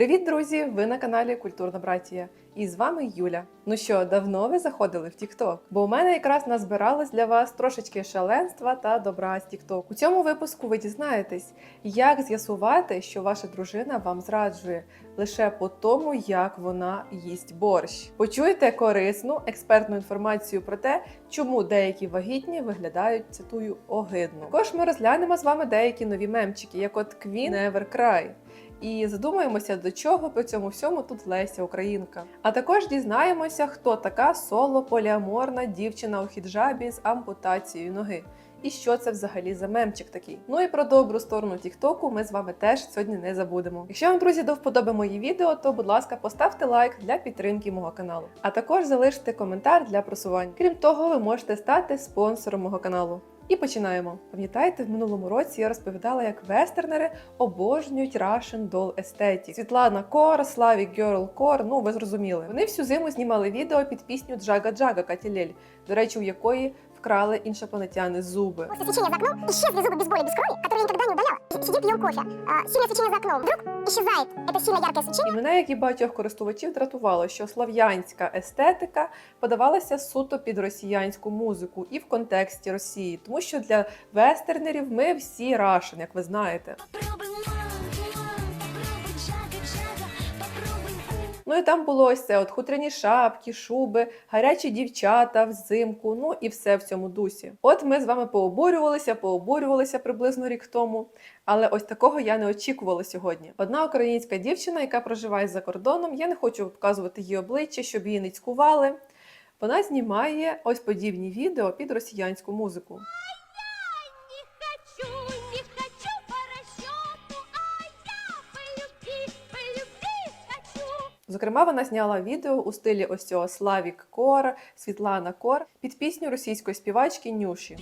Привіт, друзі! Ви на каналі Культурна Братія. І з вами Юля. Ну що, давно ви заходили в TikTok? Бо у мене якраз назбиралось для вас трошечки шаленства та добра з TikTok. У цьому випуску ви дізнаєтесь, як з'ясувати, що ваша дружина вам зраджує лише по тому, як вона їсть борщ. Почуєте корисну експертну інформацію про те, чому деякі вагітні виглядають цитую огидно. Також ми розглянемо з вами деякі нові мемчики, як от Queen Never Cry. І задумаємося, до чого при цьому всьому тут Леся Українка. А також дізнаємося, хто така соло поліаморна дівчина у хіджабі з ампутацією ноги. І що це взагалі за мемчик такий? Ну і про добру сторону Тіктоку ми з вами теж сьогодні не забудемо. Якщо вам, друзі, до вподоби мої відео, то будь ласка, поставте лайк для підтримки мого каналу. А також залиште коментар для просування. Крім того, ви можете стати спонсором мого каналу. І починаємо. Пам'ятаєте, в минулому році я розповідала, як вестернери обожнюють Russian Doll Aesthetic. Світлана Кор, Slavic Girl Кор, ну ви зрозуміли. Вони всю зиму знімали відео під пісню Джага Джага Катілель, до речі, у якої вкрали іншопланетяни зуби. После сечения за окном исчезли зубы без боли, без крови, которые я никогда не удаляла. С- Сидит, пьем кофе. А, Сильное свечение за окном. Вдруг исчезает это сильно яркое свечение. І мене, як і багатьох користувачів, дратувало, що слов'янська естетика подавалася суто під росіянську музику і в контексті Росії, тому що для вестернерів ми всі Russian, як ви знаєте. Ну і там було ось це от хутряні шапки, шуби, гарячі дівчата взимку, ну і все в цьому дусі. От ми з вами пообурювалися, пообурювалися приблизно рік тому. Але ось такого я не очікувала сьогодні. Одна українська дівчина, яка проживає за кордоном, я не хочу показувати її обличчя, щоб її не цькували. Вона знімає ось подібні відео під росіянську музику. Зокрема, вона зняла відео у стилі ось цього Славік Кор, Світлана Кор під пісню російської співачки Нюші.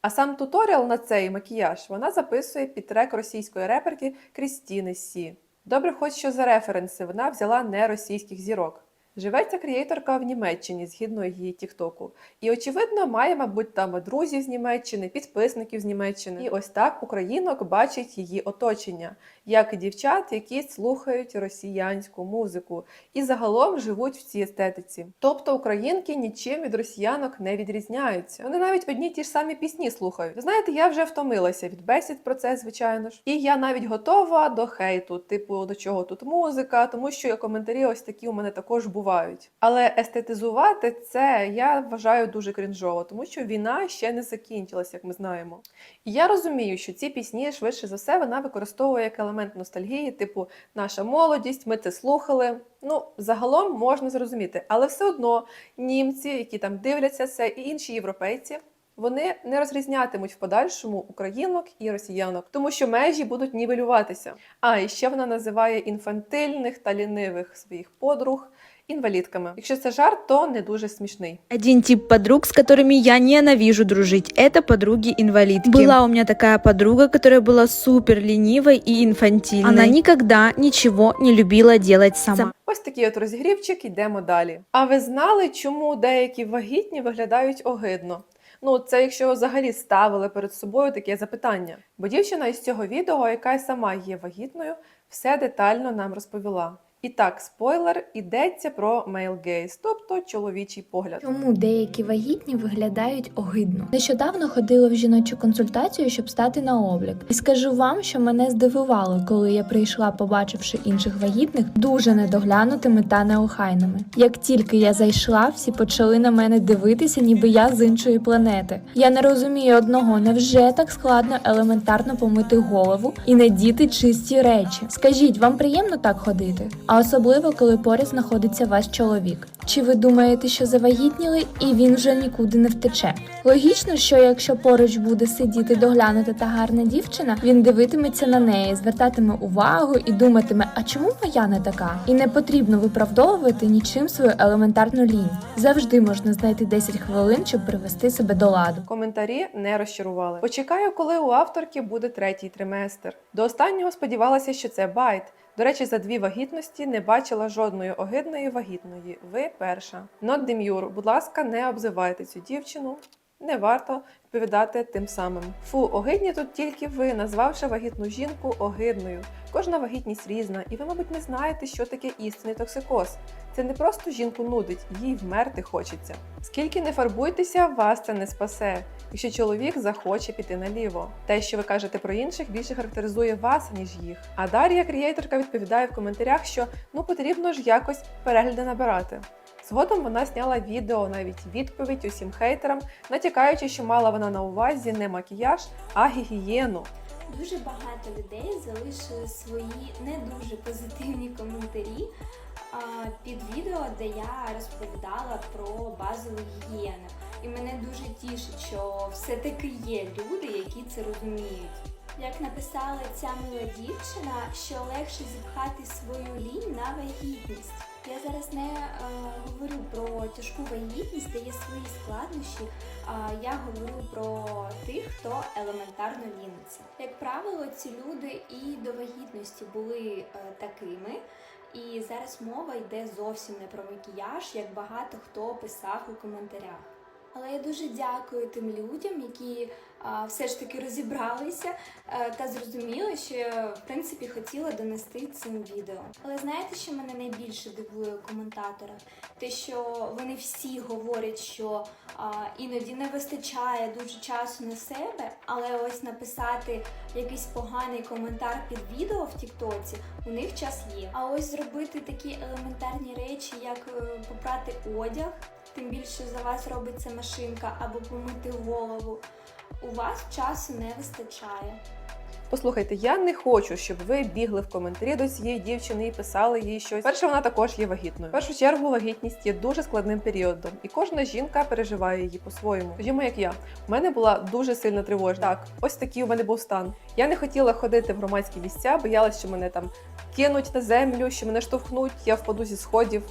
А сам туторіал на цей макіяж вона записує під трек російської реперки Крістіни Сі. Добре, хоч що за референси вона взяла не російських зірок. Живе ця креаторка в Німеччині згідно її Тіктоку. І очевидно, має, мабуть, там друзів з Німеччини, підписників з Німеччини. І ось так українок бачить її оточення, як і дівчат, які слухають росіянську музику і загалом живуть в цій естетиці. Тобто українки нічим від росіянок не відрізняються. Вони навіть одні ті ж самі пісні слухають. Знаєте, я вже втомилася від бесід про це, звичайно ж. І я навіть готова до хейту, типу до чого тут музика, тому що коментарі ось такі у мене також бувають. Але естетизувати це я вважаю дуже крінжово, тому що війна ще не закінчилася, як ми знаємо. І я розумію, що ці пісні швидше за все вона використовує як елемент ностальгії, типу наша молодість, ми це слухали. Ну, загалом можна зрозуміти, але все одно німці, які там дивляться це, і інші європейці. Вони не розрізнятимуть в подальшому українок і росіянок, тому що межі будуть нівелюватися. А і ще вона називає інфантильних та лінивих своїх подруг інвалідками. Якщо це жарт, то не дуже смішний. Один тип подруг, с которыми я ненавижу дружить, это подруги-инвалидки. Была у меня такая подруга, которая была супер ленивой и инфантильной. Она никогда ничего не любила делать сама. Ось такий от розгрівчик, йдемо далі. А ви знали, чому деякі вагітні виглядають огидно? Ну, це якщо взагалі ставили перед собою таке запитання. Бо дівчина із цього відео, яка й сама є вагітною, все детально нам розповіла. І так, спойлер, йдеться про male тобто чоловічий погляд. Чому деякі вагітні виглядають огидно? Нещодавно ходила в жіночу консультацію, щоб стати на облік. І скажу вам, що мене здивувало, коли я прийшла, побачивши інших вагітних, дуже недоглянутими та неохайними. Як тільки я зайшла, всі почали на мене дивитися, ніби я з іншої планети. Я не розумію одного, невже так складно елементарно помити голову і надіти чисті речі? Скажіть, вам приємно так ходити? А особливо, коли поряд знаходиться ваш чоловік. Чи ви думаєте, що завагітніли і він вже нікуди не втече? Логічно, що якщо поруч буде сидіти доглянута та гарна дівчина, він дивитиметься на неї, звертатиме увагу і думатиме, а чому моя не така? І не потрібно виправдовувати нічим свою елементарну лінь. Завжди можна знайти 10 хвилин, щоб привести себе до ладу. Коментарі не розчарували. Почекаю, коли у авторки буде третій триместр. До останнього сподівалася, що це байт. До речі, за дві вагітності не бачила жодної огидної вагітної. Ви перша. Not demure, будь ласка, не обзивайте цю дівчину. Не варто відповідати тим самим. Фу, огидні тут тільки ви, назвавши вагітну жінку огидною. Кожна вагітність різна, і ви, мабуть, не знаєте, що таке істинний токсикоз. Це не просто жінку нудить, їй вмерти хочеться. Скільки не фарбуйтеся, вас це не спасе. Якщо чоловік захоче піти наліво. Те, що ви кажете про інших, більше характеризує вас, ніж їх. А Дар'я, крієйторка, відповідає в коментарях, що ну потрібно ж якось перегляди набирати. Згодом вона зняла відео, навіть відповідь усім хейтерам, натякаючи, що мала вона на увазі не макіяж, а гігієну. Дуже багато людей залишили свої не дуже позитивні коментарі під відео, де я розповідала про базову гігієну. І мене дуже тішить, що все-таки є люди, які це розуміють. Як написала ця мила дівчина, що легше зіпхати свою лінь на вагітність. Я зараз не е, говорю про тяжку вагітність, де є свої складнощі, а я говорю про тих, хто елементарно ліниться. Як правило, ці люди і до вагітності були е, такими. І зараз мова йде зовсім не про макіяж, як багато хто писав у коментарях. Але я дуже дякую тим людям, які все ж таки розібралися е, та зрозуміли, що в принципі хотіла донести цим відео. Але знаєте, що мене найбільше дивує у коментаторах? Те, що вони всі говорять, що іноді не вистачає дуже часу на себе, але ось написати якийсь поганий коментар під відео в Тіктоці у них час є. А ось зробити такі елементарні речі, як е, попрати одяг, тим більше за вас робить це машинка, або помити голову. У вас часу не вистачає. Послухайте, я не хочу, щоб ви бігли в коментарі до цієї дівчини і писали їй щось. Перше, вона також є вагітною. В першу чергу, вагітність є дуже складним періодом, і кожна жінка переживає її по-своєму. Скажімо, як я. У мене була дуже сильна тривожність. Так, ось такий у мене був стан. Я не хотіла ходити в громадські місця, боялась, що мене там кинуть на землю, що мене штовхнуть, я впаду зі сходів.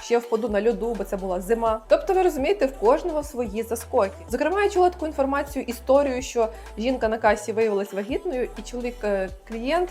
Ще впаду на льоду, бо це була зима. Тобто, ви розумієте, в кожного свої заскоки. Зокрема, я чула таку інформацію, історію, що жінка на касі виявилась вагітною, і чоловік е,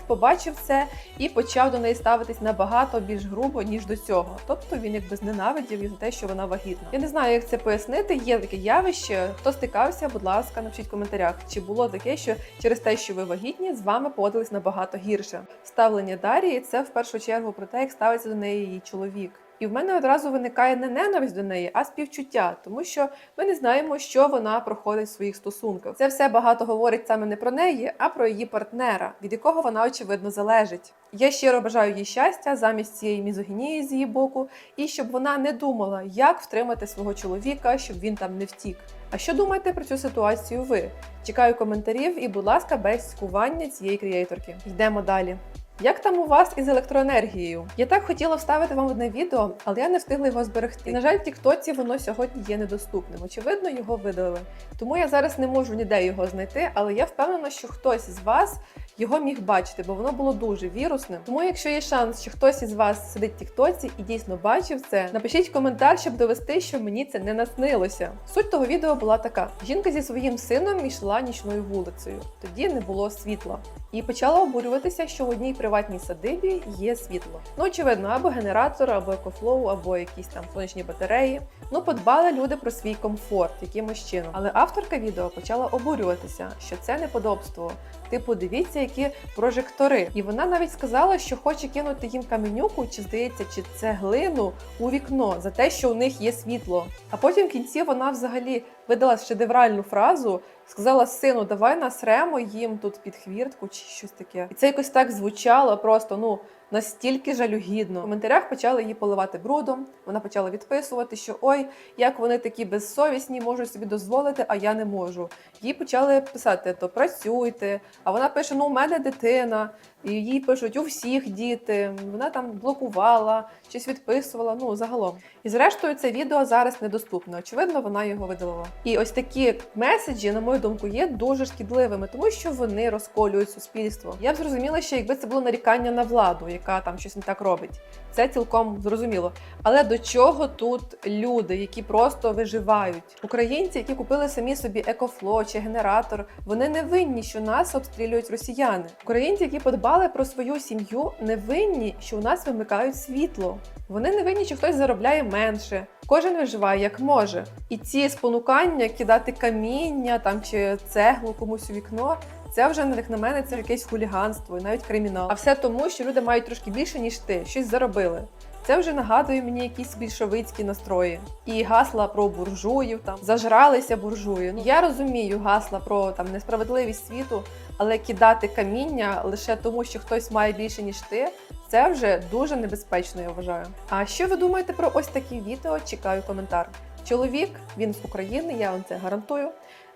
побачив це і почав до неї ставитись набагато більш грубо ніж до цього. Тобто він якби зненавидів її за те, що вона вагітна. Я не знаю, як це пояснити. Є таке явище. Хто стикався, будь ласка, напишіть в коментарях, чи було таке, що через те, що ви вагітні, з вами поводились набагато гірше. Ставлення Дарії це в першу чергу про те, як ставиться до неї її чоловік. І в мене одразу виникає не ненависть до неї, а співчуття, тому що ми не знаємо, що вона проходить в своїх стосунках. Це все багато говорить саме не про неї, а про її партнера, від якого вона очевидно залежить. Я щиро бажаю їй щастя замість цієї мізогінії з її боку, і щоб вона не думала, як втримати свого чоловіка, щоб він там не втік. А що думаєте про цю ситуацію ви? Чекаю коментарів і, будь ласка, без цькування цієї крієйторки. Йдемо далі. Як там у вас із електроенергією? Я так хотіла вставити вам одне відео, але я не встигла його зберегти. І, на жаль, в Тіктоці воно сьогодні є недоступним. Очевидно, його видали. Тому я зараз не можу ніде його знайти, але я впевнена, що хтось з вас його міг бачити, бо воно було дуже вірусним. Тому, якщо є шанс, що хтось із вас сидить в Тіктоці і дійсно бачив це, напишіть коментар, щоб довести, що мені це не наснилося. Суть того відео була така: жінка зі своїм сином йшла нічною вулицею. Тоді не було світла. І почала обурюватися, що в одній приватній садибі є світло. Ну, очевидно, або генератор, або екофлоу, або якісь там сонячні батареї. Ну, подбали люди про свій комфорт якимось чином. Але авторка відео почала обурюватися, що це неподобство. Типу, дивіться, які прожектори. І вона навіть сказала, що хоче кинути їм каменюку, чи здається, чи це глину у вікно за те, що у них є світло. А потім в кінці вона взагалі видала шедевральну фразу. Сказала сину, давай насремо їм тут під хвіртку чи щось таке. І це якось так звучало просто ну настільки жалюгідно. В коментарях почали її поливати брудом. Вона почала відписувати, що ой, як вони такі безсовісні, можуть собі дозволити, а я не можу. Їй почали писати, то працюйте. А вона пише: Ну, у мене дитина. І їй пишуть у всіх діти. Вона там блокувала, щось відписувала. Ну загалом. І зрештою, це відео зараз недоступне. Очевидно, вона його видалила. І ось такі меседжі, на мою думку, є дуже шкідливими, тому що вони розколюють суспільство. Я б зрозуміла, що якби це було нарікання на владу, яка там щось не так робить. Це цілком зрозуміло. Але до чого тут люди, які просто виживають? Українці, які купили самі собі екофло чи генератор, вони не винні, що нас обстрілюють росіяни. Українці, які подбали про свою сім'ю, не винні, що у нас вимикають світло. Вони не винні, що хтось заробляє менше. Кожен виживає як може. І ці спонукання кидати каміння там чи цеглу комусь у вікно. Це вже як на мене, це якесь хуліганство і навіть кримінал. А все тому, що люди мають трошки більше, ніж ти, щось заробили. Це вже нагадує мені якісь більшовицькі настрої і гасла про буржуїв, там зажралися буржуї. Ну я розумію гасла про там несправедливість світу, але кидати каміння лише тому, що хтось має більше ніж ти, це вже дуже небезпечно, я вважаю. А що ви думаєте про ось такі відео? Чекаю коментар. Чоловік, він з України, я вам це гарантую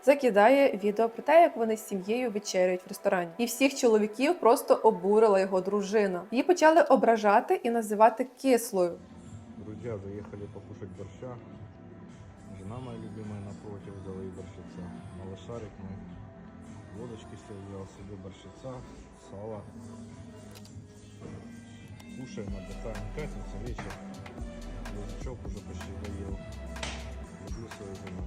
Закидає відео про те, як вони з сім'єю вечеряють в ресторані, і всіх чоловіків просто обурила його дружина. Її почали ображати і називати кислою. Друзья заехали покушать борща. Жена моя любимая напротив взяла и борщица. Малышарик мы. Водочки себе взял себе борщица, сало. Кушаем, отдыхаем. Пятница, вечер. Язычок уже почти доел. Люблю свою жену.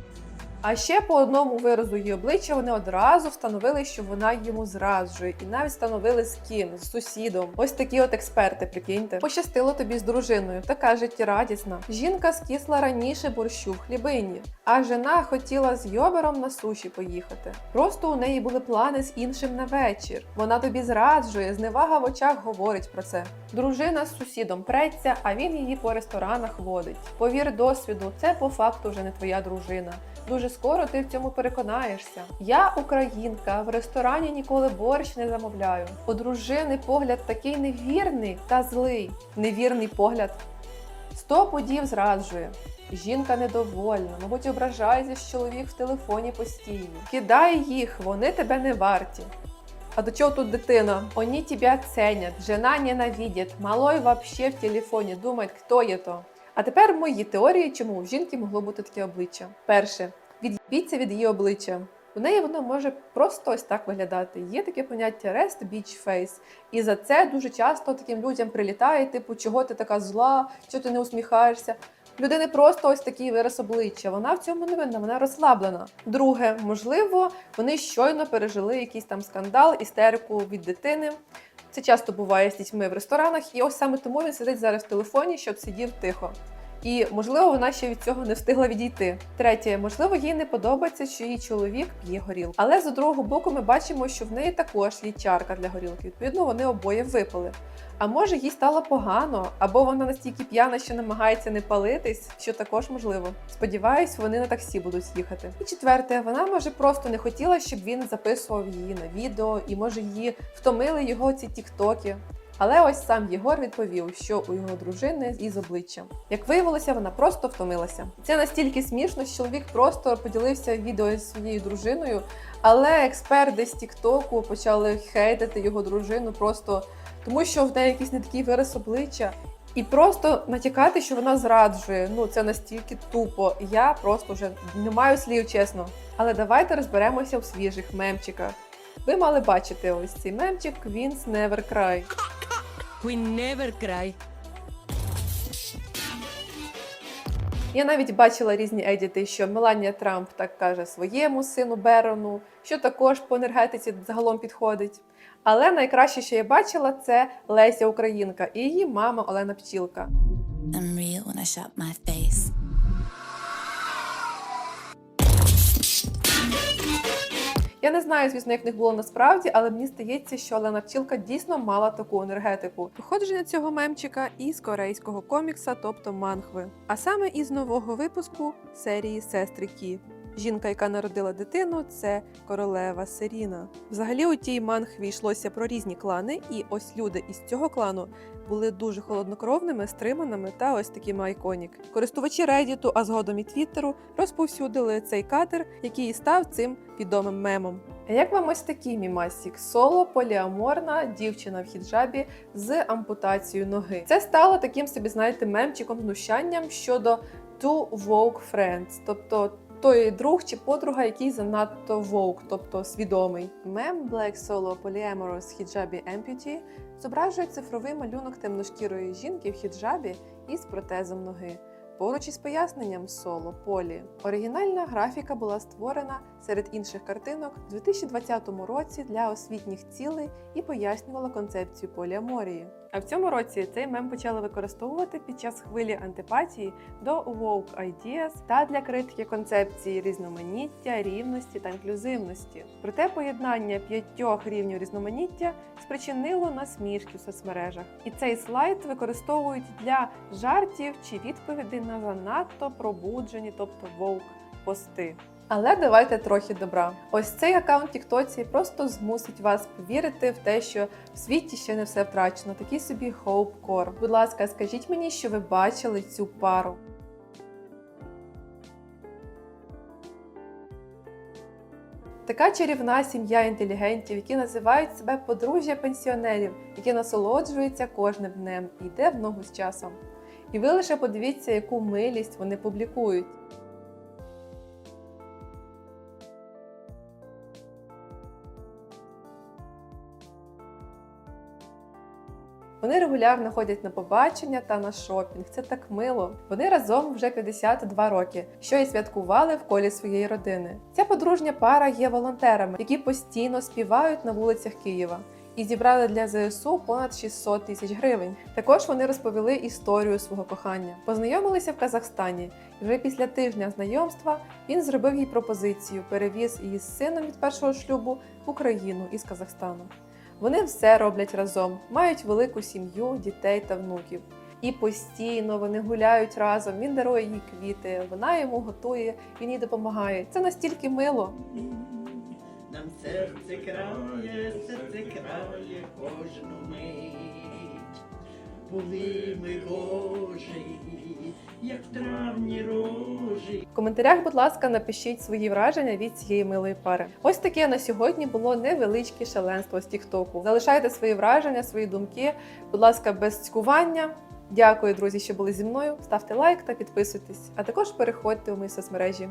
А ще по одному виразу її обличчя вони одразу встановили, що вона йому зраджує, і навіть встановили з ким, з сусідом. Ось такі от експерти, прикиньте. Пощастило тобі з дружиною, така життєрадісна. Жінка скисла раніше борщу в хлібині, а жена хотіла з йобером на суші поїхати. Просто у неї були плани з іншим на вечір. Вона тобі зраджує, зневага в очах говорить про це. Дружина з сусідом преться, а він її по ресторанах водить. Повір досвіду, це по факту вже не твоя дружина. Дуже скоро ти в цьому переконаєшся. Я українка, в ресторані ніколи борщ не замовляю. У дружини погляд такий невірний та злий. Невірний погляд. Сто подів зраджує. Жінка недовольна, мабуть, ображається, що чоловік в телефоні постійно. Кидай їх, вони тебе не варті. А до чого тут дитина? Вони тебе ценять, жена ненавидит, малой вообще в телефоні думає, хто є то. А тепер мої теорії, чому у жінки могло бути таке обличчя. Перше, від'їбіться від її обличчя. У неї воно може просто ось так виглядати. Є таке поняття rest beach face. І за це дуже часто таким людям прилітає, типу, чого ти така зла, чого ти не усміхаєшся. Людини просто ось такий вираз обличчя. Вона в цьому не винна, вона розслаблена. Друге, можливо, вони щойно пережили якийсь там скандал, істерику від дитини. Це часто буває з дітьми в ресторанах, і ось саме тому він сидить зараз в телефоні, щоб сидів тихо. І можливо, вона ще від цього не встигла відійти. Третє, можливо, їй не подобається, що її чоловік п'є горілку. Але з другого боку, ми бачимо, що в неї також є чарка для горілки. Відповідно, вони обоє випили. А може, їй стало погано, або вона настільки п'яна, що намагається не палитись, що також можливо. Сподіваюсь, вони на таксі будуть їхати. І четверте, вона може просто не хотіла, щоб він записував її на відео, і може її втомили його ці тіктоки. Але ось сам Єгор відповів, що у його дружини із обличчям. Як виявилося, вона просто втомилася. Це настільки смішно, що чоловік просто поділився відео зі своєю дружиною, але експерти з Тіктоку почали хейтити його дружину просто тому, що в неї якийсь не такий вираз обличчя. І просто натякати, що вона зраджує. Ну це настільки тупо. Я просто вже не маю слів, чесно. Але давайте розберемося в свіжих мемчиках. Ви мали бачити ось цей мемчик Queens Never Cry. We never cry. Я навіть бачила різні едіти, що Меланія Трамп так каже своєму сину Берону, що також по енергетиці загалом підходить. Але найкраще, що я бачила, це Леся Українка і її мама Олена Пчілка. I'm real when I shut my face. Я не знаю, звісно, як в них було насправді, але мені здається, що Олена Пчілка дійсно мала таку енергетику. Походження цього мемчика із корейського комікса, тобто мангви, а саме із нового випуску серії Сестри Кі. Жінка, яка народила дитину, це королева Серіна. Взагалі, у тій мангві йшлося про різні клани, і ось люди із цього клану були дуже холоднокровними, стриманими та ось такими айконік. Користувачі Reddit, а згодом і Твіттеру розповсюдили цей кадр, який і став цим відомим мемом. А як вам ось такий мімасік? Соло поліаморна дівчина в хіджабі з ампутацією ноги. Це стало таким собі, знаєте, мемчиком знущанням щодо two woke friends, тобто той друг чи подруга, який занадто вовк, тобто свідомий. Мем Black Solo Polyamorous хіджабі Amputee зображує цифровий малюнок темношкірої жінки в хіджабі із протезом ноги. поруч із поясненням соло полі. Оригінальна графіка була створена серед інших картинок у 2020 році для освітніх цілей і пояснювала концепцію поліаморії. А в цьому році цей мем почали використовувати під час хвилі антипатії до woke ideas та для критики концепції різноманіття, рівності та інклюзивності. Проте поєднання п'ятьох рівнів різноманіття спричинило насмішки в соцмережах. І цей слайд використовують для жартів чи відповідей на занадто пробуджені, тобто woke пости. Але давайте трохи добра. Ось цей аккаунт Тіктоці просто змусить вас повірити в те, що в світі ще не все втрачено. Такий собі хоуп-кор. Будь ласка, скажіть мені, що ви бачили цю пару. Така чарівна сім'я інтелігентів, які називають себе подружжя пенсіонерів, які насолоджуються кожним днем і йде в ногу з часом. І ви лише подивіться, яку милість вони публікують. Вони регулярно ходять на побачення та на шопінг. Це так мило. Вони разом вже 52 роки, що і святкували в колі своєї родини. Ця подружня пара є волонтерами, які постійно співають на вулицях Києва. І зібрали для ЗСУ понад 600 тисяч гривень. Також вони розповіли історію свого кохання. Познайомилися в Казахстані, і вже після тижня знайомства він зробив їй пропозицію, перевіз її з сином від першого шлюбу в Україну із Казахстану. Вони все роблять разом, мають велику сім'ю, дітей та внуків. І постійно вони гуляють разом. Він дарує їй квіти, вона йому готує, він їй допомагає. Це настільки мило. Нам серце крає, серце крає кожну мить. Були ми гожі, як травні рожі. В коментарях, будь ласка, напишіть свої враження від цієї милої пари. Ось таке на сьогодні було невеличке шаленство з Тіктоку. Залишайте свої враження, свої думки, будь ласка, без цькування. Дякую, друзі, що були зі мною. Ставте лайк та підписуйтесь, а також переходьте у мої соцмережі.